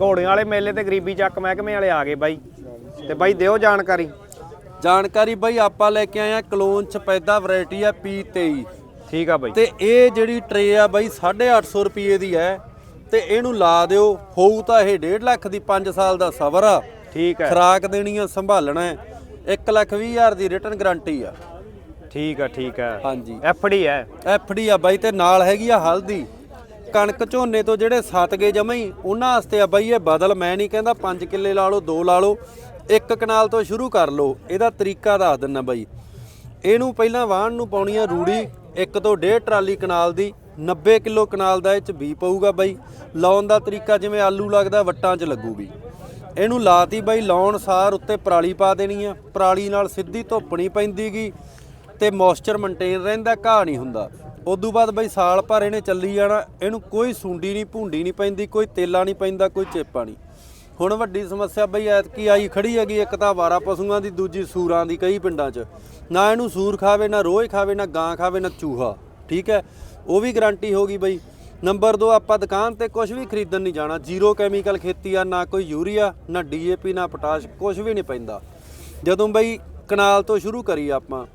ਘੋੜਿਆਂ ਵਾਲੇ ਮੇਲੇ ਤੇ ਗਰੀਬੀ ਚੱਕ ਮਹਿਕਮੇ ਵਾਲੇ ਆ ਗਏ ਬਾਈ। ਤੇ ਬਾਈ ਦਿਓ ਜਾਣਕਾਰੀ। ਜਾਣਕਾਰੀ ਬਾਈ ਆਪਾਂ ਲੈ ਕੇ ਆਏ ਆ ਕਲੋਨ ਚ ਪੈਦਾ ਵੈਰਾਈਟੀ ਆ P23 ਠੀਕ ਆ ਬਾਈ। ਤੇ ਇਹ ਜਿਹੜੀ ਟਰੇ ਆ ਬਾਈ 850 ਰੁਪਏ ਦੀ ਹੈ। ਤੇ ਇਹਨੂੰ ਲਾ ਦਿਓ ਹੋਊ ਤਾਂ ਇਹ 1.5 ਲੱਖ ਦੀ 5 ਸਾਲ ਦਾ ਸਬਰ ਆ। ਠੀਕ ਹੈ ਖਰਾਕ ਦੇਣੀ ਆ ਸੰਭਾਲਣਾ 1 ਲੱਖ 20 ਹਜ਼ਾਰ ਦੀ ਰਿਟਰਨ ਗਾਰੰਟੀ ਆ। ਠੀਕ ਆ ਠੀਕ ਆ। ਹਾਂਜੀ। ਐਫਡੀ ਹੈ। ਐਫਡੀ ਆ ਬਾਈ ਤੇ ਨਾਲ ਹੈਗੀ ਆ ਹਲਦੀ। ਕਣਕ ਝੋਨੇ ਤੋਂ ਜਿਹੜੇ ਸੱਤ ਗਏ ਜਮਾਂ ਹੀ, ਉਹਨਾਂ ਵਾਸਤੇ ਆ ਬਾਈ ਇਹ ਬਦਲ। ਮੈਂ ਨਹੀਂ ਕਹਿੰਦਾ 5 ਕਿੱਲੇ ਲਾ ਲਓ 2 ਲਾ ਲਓ, ਇੱਕ ਕਨਾਲ ਤੋਂ ਸ਼ੁਰੂ ਕਰ ਲਓ। ਇਹਦਾ ਤਰੀਕਾ ਦੱਸ ਦਿੰਨਾ ਬਾਈ। ਇਹਨੂੰ ਪਹਿਲਾਂ ਵਾਹਣ ਨੂੰ ਪਾਉਣੀ ਆ ਰੂੜੀ, ਇੱਕ ਤੋਂ ਡੇਢ ਟਰਾਲੀ ਕਨਾਲ ਦੀ 90 ਕਿਲੋ ਕਨਾਲ ਦਾ ਇਹ ਚ ਬੀ ਪਊਗਾ ਬਾਈ। ਲਾਉਣ ਦਾ ਤਰੀਕਾ ਜਿਵੇਂ ਆਲੂ ਲੱਗਦਾ, ਵੱਟਾਂ 'ਚ ਲੱਗੂਗੀ ਇਹਨੂੰ ਲਾਤੀ ਬਾਈ, ਲਾਉਣ ਸਾਰ ਉੱਤੇ ਪਰਾਲੀ ਪਾ ਦੇਣੀ ਆ। ਪਰਾਲੀ ਨਾਲ ਸਿੱਧੀ ਧੁੱਪ ਨਹੀਂ ਪੈਂਦੀਗੀ ਤੇ ਮੋਇਸਚਰ ਮੇਨਟੇਨ ਰਹਿੰਦਾ, ਘਾਹ ਨਹੀਂ ਹੁੰਦਾ। ਉਦੋਂ ਬਾਅਦ ਬਈ ਸਾਲ ਭਰ ਇਹਨੇ ਚੱਲੀ ਜਾਣਾ, ਇਹਨੂੰ ਕੋਈ ਸੁੰਡੀ ਨਹੀਂ, ਭੁੰਡੀ ਨਹੀਂ ਪੈਂਦੀ, ਕੋਈ ਤੇਲਾ ਨਹੀਂ ਪੈਂਦਾ, ਕੋਈ ਚੇਪਾ ਨਹੀਂ। ਹੁਣ ਵੱਡੀ ਸਮੱਸਿਆ ਬਈ ਐਤਕੀ ਆਈ ਖੜੀ ਹੈਗੀ, ਇੱਕ ਤਾਂ ਵਾਰਾ ਪਸ਼ੂਆਂ ਦੀ, ਦੂਜੀ ਸੂਰਾਂ ਦੀ ਕਈ ਪਿੰਡਾਂ 'ਚ। ਨਾ ਇਹਨੂੰ ਸੂਰ ਖਾਵੇ, ਨਾ ਰੋਜ਼ ਖਾਵੇ, ਨਾ ਗਾਂ ਖਾਵੇ, ਨਾ ਚੂਹਾ, ਠੀਕ ਹੈ? ਉਹ ਵੀ ਗਾਰੰਟੀ ਹੋ ਗਈ ਬਈ। ਨੰਬਰ 2 ਆਪਾਂ ਦੁਕਾਨ ਤੇ ਕੁਝ ਵੀ ਖਰੀਦਣ ਨਹੀਂ ਜਾਣਾ। ਜ਼ੀਰੋ ਕੈਮੀਕਲ ਖੇਤੀ ਆ, ਨਾ ਕੋਈ ਯੂਰੀਆ, ਨਾ ਡੀਏਪੀ ਨਾ ਪੋਟਾਸ਼ ਕੁਝ ਵੀ ਨਹੀਂ ਪੈਂਦਾ। ਜਦੋਂ ਬਈ ਕਨਾਲ ਤੋਂ ਸ਼ੁਰੂ ਕਰੀ ਆਪਾਂ,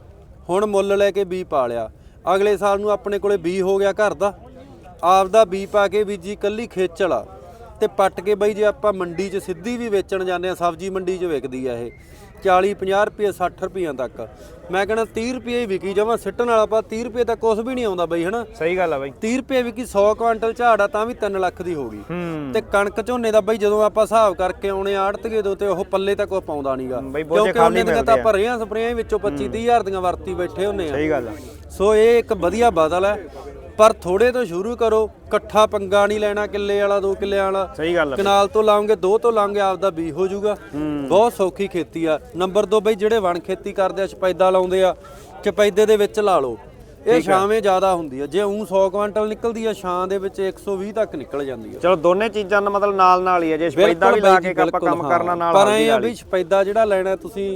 ਹੁਣ ਮੁੱਲ ਲੈ ਕੇ ਬੀ ਪਾ ਲਿਆ। ਅਗਲੇ ਸਾਲ ਨੂੰ ਆਪਣੇ ਕੋਲੇ ਬੀ ਹੋ ਗਿਆ ਘਰ ਦਾ। ਆਪਦਾ ਬੀ ਪਾ ਕੇ ਬੀਜੀ ਕੱਲੀ ਖੇਚਲ ਆ। ਤੇ ਪੱਟ ਕੇ ਬਈ ਜੇ ਆਪਾਂ ਮੰਡੀ 'ਚ ਸਿੱਧੀ ਵੀ ਵੇਚਣ ਜਾਂਦੇ ਆ, ਸਬਜ਼ੀ ਮੰਡੀ 'ਚ ਵਿਕਦੀ ਆ ਇਹ। 40 50 ਰੁਪਏ 60 ਰੁਪਈਆਂ ਤੱਕ। ਮੈਂ ਕਹਿੰਦਾ 30 ਰੁਪਏ ਹੀ ਵਿਕੀ ਜਾਵਾਂ ਸਿੱਟਣ ਵਾਲਾ ਪਾ 30 ਰੁਪਏ ਤਾਂ ਕੁਝ ਵੀ ਨਹੀਂ ਆਉਂਦਾ ਬਈ ਹਨਾ? ਸਹੀ ਗੱਲ ਆ ਬਾਈ। 30 ਰੁਪਏ ਵਿਕੀ 100 ਕੁਆਂਟਲ ਝਾੜ ਆ ਤਾਂ ਵੀ 3 ਲੱਖ ਦੀ ਹੋ ਗਈ। ਤੇ ਕਣਕ ਝੋਨੇ ਦਾ ਬਈ ਜਦੋਂ ਆਪਾਂ ਹਿਸਾਬ ਕਰਕੇ ਆਉਣੇ ਆੜਤਗੇ ਦੋ ਤੇ ਉਹ ਪੱਲੇ ਤਾਂ ਕੋਈ ਪਾਉਂਦਾ ਨਹੀਂਗਾ ਕਿਉਂਕਿ ਉਹਨੇ ਦੀਆਂ ਤਾਂ ਆ। ਭਰੀਆਂ ਸਪਰੇਆਂ ਵਿੱਚੋਂ 25 30 ਹਜ਼ਾਰ ਦੀਆਂ ਵਰਤੀ ਬੈਠੇ ਹੁੰਨੇ ਆ। ਸਹੀ ਗੱਲ ਆ। ਸੋ ਇਹ ਇੱਕ ਵਧੀਆ ਬਦਲ ਹੈ। ਪਰ ਥੋੜੇ ਤੋਂ ਸ਼ੁਰੂ ਕਰੋ ਇਕੱਠਾ ਪੰਗਾ ਨਹੀਂ ਲੈਣਾ ਕਿੱਲੇ ਵਾਲਾ ਦੋ ਕਿੱਲੇ ਵਾਲਾ। ਸਹੀ ਗੱਲ ਆ ਕਨਾਲ ਤੋਂ ਲਾਉਂਗੇ ਦੋ ਤੋਂ ਲਾਉਂਗੇ ਆਪਦਾ ਬੀ ਹੋ ਜਾਊਗਾ। ਬਹੁਤ ਸੌਖੀ ਖੇਤੀ ਆ। ਨੰਬਰ 2 ਬਈ ਜਿਹੜੇ ਵਣ ਖੇਤੀ ਕਰਦੇ ਆ ਚਪੈਦਾ ਲਾਉਂਦੇ ਆ ਚਪੈਦੇ ਦੇ ਵਿੱਚ ਲਾ ਲਓ। ਇਹ ਛਾਵੇਂ ਜ਼ਿਆਦਾ ਹੁੰਦੀ ਆ। ਜੇ ਉਂ 100 ਕੁਆਂਟਲ ਨਿਕਲਦੀ ਆ ਛਾਂ ਦੇ ਵਿੱਚ 120 ਤੱਕ ਨਿਕਲ ਜਾਂਦੀ ਆ। ਚਲੋ ਦੋਨੇ ਚੀਜ਼ਾਂ ਦਾ ਮਤਲਬ ਨਾਲ ਨਾਲ ਹੀ ਆ। ਜੇ ਸਪੈਦਾ ਵੀ ਲਾ ਕੇ ਆਪਾਂ ਕੰਮ ਕਰਨਾ ਹਾਂ। ਨਾਲ ਪਰ ਐ ਆ। ਵੀ ਸਪੈਦਾ ਜਿਹੜਾ ਲੈਣਾ ਤੁਸੀਂ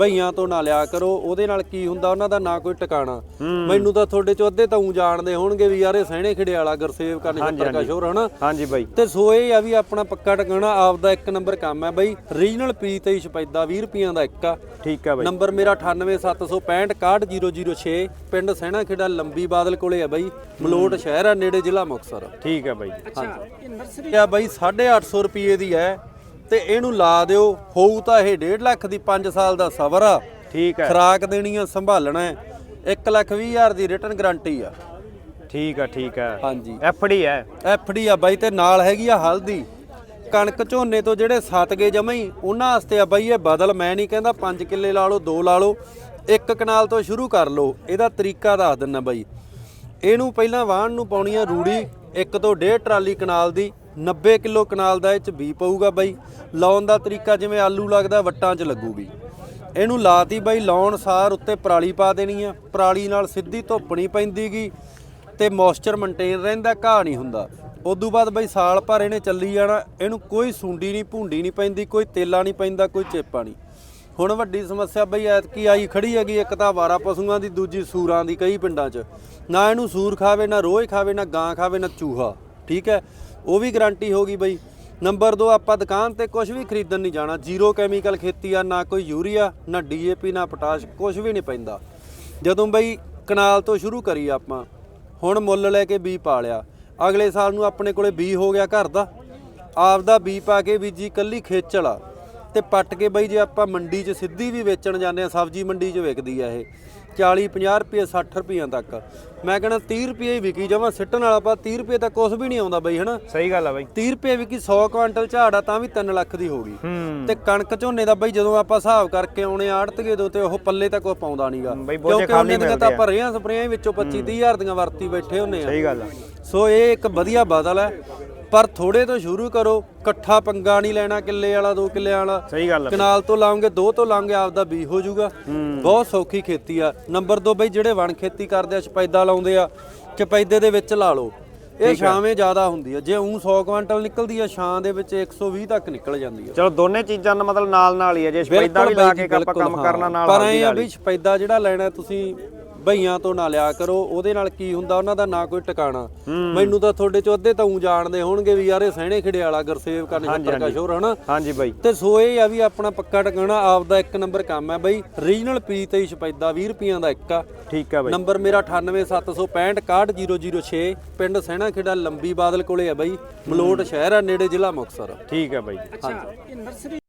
ਭਈਆਂ ਤੋਂ ਨਾ ਲਿਆ ਕਰੋ ਉਹਦੇ ਨਾਲ ਕੀ ਹੁੰਦਾ ਉਹਨਾਂ ਦਾ ਨਾ ਕੋਈ ਟਿਕਾਣਾ। ਮੈਨੂੰ ਤਾਂ ਤੁਹਾਡੇ ਚੋਂ ਅੱਧੇ ਤਾਂ ਉਂ ਜਾਣਦੇ ਹੋਣਗੇ ਵੀ ਯਾਰ ਇਹ ਸਹਿਣੇ ਖਿੜੇ ਵਾਲਾ ਗੁਰਸੇਵ ਕਰਨ ਛੱਤਰ ਕਸ਼ੋਰ ਹਨਾ? ਹਾਂਜੀ ਬਾਈ। ਤੇ ਸੋ ਇਹ ਆ ਵੀ ਆਪਣਾ ਪੱਕਾ ਟਿਕਾਣਾ ਆਪਦਾ ਇੱਕ ਨੰਬਰ ਕੰਮ ਹੈ ਬਈ। ਰੀਜਨਲ ਪੀ ਤੇ ਸਪੈਦਾ 20 ਰੁਪਈਆਂ ਦਾ ਇੱਕ ਆ। ਠੀਕ ਆ ਬਾਈ। ਨੰਬਰ ਮੇਰਾ 9876561006 ਪਿੰਡ ਸਹਿਣਾ ਖੇੜਾ ਲੰਬੀ ਬਾਦਲ ਕੋਲੇ ਆ ਬਈ। ਮਲੋਟ ਸ਼ਹਿਰ ਆ ਨੇੜੇ ਜ਼ਿਲ੍ਹਾ ਮੁਕਤਸਰ। ਠੀਕ ਆ ਬਾਈ। ਹਾਂਜੀ ਇਹ ਆ ਬਈ 850 ਰੁਪਏ ਦੀ ਹੈ ਤੇ ਇਹਨੂੰ ਲਾ ਦਿਓ ਹੋਊ ਤਾਂ ਇਹ 1.5 ਲੱਖ ਦੀ 5 ਸਾਲ ਦਾ ਸਬਰ ਆ। ਠੀਕ ਹੈ। ਖਰਾਕ ਦੇਣੀ ਆ ਸੰਭਾਲਣਾ ਹੈ। 1 ਲੱਖ 20 ਹਜ਼ਾਰ ਦੀ ਰਿਟਰਨ ਗਾਰੰਟੀ ਆ। ਠੀਕ ਆ ਠੀਕ ਆ। ਹਾਂਜੀ। ਐਫਡੀ ਹੈ। ਐਫਡੀ ਆ ਬਾਈ ਤੇ ਨਾਲ ਹੈਗੀ ਆ ਹਲਦੀ। ਕਣਕ ਝੋਨੇ ਤੋਂ ਜਿਹੜੇ ਸੱਤ ਗਏ ਜਮਾਂ ਹੀ ਉਹਨਾਂ ਵਾਸਤੇ ਆ ਬਾਈ ਇਹ ਬਦਲ। ਮੈਂ ਨਹੀਂ ਕਹਿੰਦਾ 5 ਕਿੱਲੇ ਲਾ ਲਓ 2 ਲਾ ਲਓ। ਇੱਕ ਕਨਾਲ ਤੋਂ ਸ਼ੁਰੂ ਕਰ ਲਓ। ਇਹਦਾ ਤਰੀਕਾ ਦੱਸ ਦਿੰਨਾ ਬਾਈ। ਇਹਨੂੰ ਪਹਿਲਾਂ ਵਾਹਣ ਨੂੰ ਪਾਉਣੀ ਆ ਰੂੜੀ ਇੱਕ ਤੋਂ ਡੇਢ ਟਰਾਲੀ ਕਨਾਲ ਦੀ। 90 ਕਿਲੋ ਕਨਾਲ ਦਾ ਇਹ ਚ ਬੀ ਪਊਗਾ ਬਾਈ। ਲਾਉਣ ਦਾ ਤਰੀਕਾ ਜਿਵੇਂ ਆਲੂ ਲੱਗਦਾ, ਵੱਟਾਂ 'ਚ ਲੱਗੂਗੀ। ਇਹਨੂੰ ਲਾਤੀ ਬਾਈ, ਲਾਉਣ ਸਾਰ ਉੱਤੇ ਪਰਾਲੀ ਪਾ ਦੇਣੀ ਆ। ਪਰਾਲੀ ਨਾਲ ਸਿੱਧੀ ਧੁੱਪ ਨਹੀਂ ਪੈਂਦੀਗੀ ਤੇ ਮੋਇਸਚਰ ਮੇਨਟੇਨ ਰਹਿੰਦਾ, ਘਾਹ ਨਹੀਂ ਹੁੰਦਾ। ਉਦੋਂ ਬਾਅਦ ਬਈ ਸਾਲ ਭਰ ਇਹਨੇ ਚੱਲੀ ਜਾਣਾ, ਇਹਨੂੰ ਕੋਈ ਸੁੰਡੀ ਨਹੀਂ, ਭੁੰਡੀ ਨਹੀਂ ਪੈਂਦੀ, ਕੋਈ ਤੇਲਾ ਨਹੀਂ ਪੈਂਦਾ, ਕੋਈ ਚੇਪਾ ਨਹੀਂ। ਹੁਣ ਵੱਡੀ ਸਮੱਸਿਆ ਬਈ ਐਤਕੀ ਆਈ ਖੜੀ ਹੈਗੀ, ਇੱਕ ਤਾਂ ਵਾਰਾ ਪਸ਼ੂਆਂ ਦੀ, ਦੂਜੀ ਸੂਰਾਂ ਦੀ ਕਈ ਪਿੰਡਾਂ 'ਚ। ਨਾ ਇਹਨੂੰ ਸੂਰ ਖਾਵੇ, ਨਾ ਰੋਜ਼ ਖਾਵੇ, ਨਾ ਗਾਂ ਖਾਵੇ, ਨਾ ਚੂਹਾ, ਠੀਕ ਹੈ? ਉਹ ਵੀ ਗਾਰੰਟੀ ਹੋ ਗਈ ਬਈ। ਨੰਬਰ 2 ਆਪਾਂ ਦੁਕਾਨ ਤੇ ਕੁਝ ਵੀ ਖਰੀਦਣ ਨਹੀਂ ਜਾਣਾ। ਜ਼ੀਰੋ ਕੈਮੀਕਲ ਖੇਤੀ ਆ, ਨਾ ਕੋਈ ਯੂਰੀਆ, ਨਾ ਡੀਏਪੀ ਨਾ ਪੋਟਾਸ਼ ਕੁਝ ਵੀ ਨਹੀਂ ਪੈਂਦਾ। ਜਦੋਂ ਬਈ ਕਨਾਲ ਤੋਂ ਸ਼ੁਰੂ ਕਰੀ ਆਪਾਂ, ਹੁਣ ਮੁੱਲ ਲੈ ਕੇ ਬੀ ਪਾ ਲਿਆ। ਅਗਲੇ ਸਾਲ ਨੂੰ ਆਪਣੇ ਕੋਲੇ ਬੀ ਹੋ ਗਿਆ ਘਰ ਦਾ। ਆਪਦਾ ਬੀ ਪਾ ਕੇ ਬੀਜੀ ਕੱਲੀ ਖੇਚਲ ਆ। ਤੇ ਪੱਟ ਕੇ ਬਈ ਜੇ ਆਪਾਂ ਮੰਡੀ 'ਚ ਸਿੱਧੀ ਵੀ ਵੇਚਣ ਜਾਂਦੇ ਆ, ਸਬਜ਼ੀ ਮੰਡੀ 'ਚ ਵਿਕਦੀ ਆ ਇਹ। 40 50 ਰੁਪਏ 60 ਰੁਪਈਆਂ ਤੱਕ। ਮੈਂ ਕਹਿੰਦਾ 30 ਰੁਪਏ ਹੀ ਵਿਕੀ ਜਾਵਾਂ ਸਿੱਟਣ ਵਾਲਾ ਪਾ 30 ਰੁਪਏ ਤਾਂ ਕੁਝ ਵੀ ਨਹੀਂ ਆਉਂਦਾ ਬਈ ਹਨਾ? ਸਹੀ ਗੱਲ ਆ ਬਾਈ। 30 ਰੁਪਏ ਵਿਕੀ 100 ਕੁਆਂਟਲ ਝਾੜ ਆ ਤਾਂ ਵੀ 3 ਲੱਖ ਦੀ ਹੋ ਗਈ। ਹੂੰ। ਤੇ ਕਣਕ ਝੋਨੇ ਦਾ ਬਈ ਜਦੋਂ ਆਪਾਂ ਹਿਸਾਬ ਕਰਕੇ ਆਉਣੇ ਆੜਤਗੇ ਦੋ ਤੇ ਉਹ ਪੱਲੇ ਤਾਂ ਕੋਈ ਪਾਉਂਦਾ ਨਹੀਂਗਾ ਬਈ ਬੋਝੇ ਖਾਲੀ ਦੀਆਂ ਤਾਂ ਮਿਲਦੇ ਆ। ਭਰੀਆਂ ਸਪਰੇਆਂ ਵਿੱਚੋਂ 25 30 ਹਜ਼ਾਰ ਦੀਆਂ ਵਰਤੀ ਬੈਠੇ ਹੁੰਨੇ ਆ। ਸਹੀ ਗੱਲ ਆ। ਸੋ ਇਹ ਇੱਕ ਵਧੀਆ ਬਦਲ ਹੈ ਪਰ ਥੋੜੇ ਤੋਂ ਸ਼ੁਰੂ ਕਰੋ ਇਕੱਠਾ ਪੰਗਾ ਨਹੀਂ ਲੈਣਾ ਕਿੱਲੇ ਵਾਲਾ ਦੋ ਕਿੱਲੇ ਵਾਲਾ। ਸਹੀ ਗੱਲ ਆ ਕਨਾਲ ਤੋਂ ਲਾਉਂਗੇ ਦੋ ਤੋਂ ਲਾਉਂਗੇ ਆਪਦਾ ਬੀ ਹੋ ਜਾਊਗਾ। ਬਹੁਤ ਸੌਖੀ ਖੇਤੀ ਆ। ਨੰਬਰ 2 ਬਈ ਜਿਹੜੇ ਵਣ ਖੇਤੀ ਕਰਦੇ ਆ ਚਪੈਦਾ ਲਾਉਂਦੇ ਆ ਚਪੈਦੇ ਦੇ ਵਿੱਚ ਲਾ ਲਓ। ਇਹ ਛਾਵੇਂ ਜ਼ਿਆਦਾ ਹੁੰਦੀ ਆ। ਜੇ ਉਂ 100 ਕੁਆਂਟਲ ਨਿਕਲਦੀ ਆ ਛਾਂ ਦੇ ਵਿੱਚ 120 ਤੱਕ ਨਿਕਲ ਜਾਂਦੀ ਆ। ਚਲੋ ਦੋਨੇ ਚੀਜ਼ਾਂ ਦਾ ਮਤਲਬ ਨਾਲ ਨਾਲ ਹੀ ਆ। ਜੇ ਸਪੈਦਾ ਵੀ ਲਾ ਕੇ ਆਪਾਂ ਕੰਮ ਕਰਨਾ ਨਾਲ ਪਰ ਐ ਆ। ਵੀ ਸਪੈਦਾ ਜਿਹੜਾ ਲੈਣਾ ਤੁਸੀਂ ਭਈਆਂ ਤੋਂ ਨਾ ਲਿਆ ਕਰੋ ਉਹਦੇ ਨਾਲ ਕੀ ਹੁੰਦਾ ਉਹਨਾਂ ਦਾ ਨਾ ਕੋਈ ਟਿਕਾਣਾ। ਮੈਨੂੰ ਤਾਂ ਤੁਹਾਡੇ ਚੋਂ ਅੱਧੇ ਤਾਂ ਊਂ ਜਾਣਦੇ ਹੋਣਗੇ ਵੀ ਯਾਰ ਇਹ ਸਹਿਣੇ ਖਿੜੇ ਵਾਲਾ ਗੁਰਸੇਵ ਕਰਨ ਛੱਤਰ ਕਸ਼ੋਰ ਹਨਾ? ਹਾਂਜੀ ਬਾਈ। ਤੇ ਸੋ ਇਹ ਆ ਵੀ ਆਪਣਾ ਪੱਕਾ ਟਿਕਾਣਾ ਆਪਦਾ ਇੱਕ ਨੰਬਰ ਕੰਮ ਹੈ ਬਈ। ਰੀਜਨਲ ਪੀ ਤੇ ਸ਼ਪੈਦਾ 20 ਰੁਪਈਆਂ ਦਾ ਇੱਕ ਆ। ਠੀਕ ਆ ਬਾਈ। ਨੰਬਰ ਮੇਰਾ 9876561006 ਪਿੰਡ ਸਹਿਣਾ ਖੇੜਾ ਲੰਬੀ ਬਾਦਲ ਕੋਲੇ ਆ ਬਈ। ਮਲੋਟ ਸ਼ਹਿਰ ਆ ਨੇੜੇ ਜ਼ਿਲ੍ਹਾ ਮੁਕਤਸਰ। ਠੀਕ ਆ ਬਾਈ। ਅੱਛਾ ਇਹ ਨਰਸਰੀ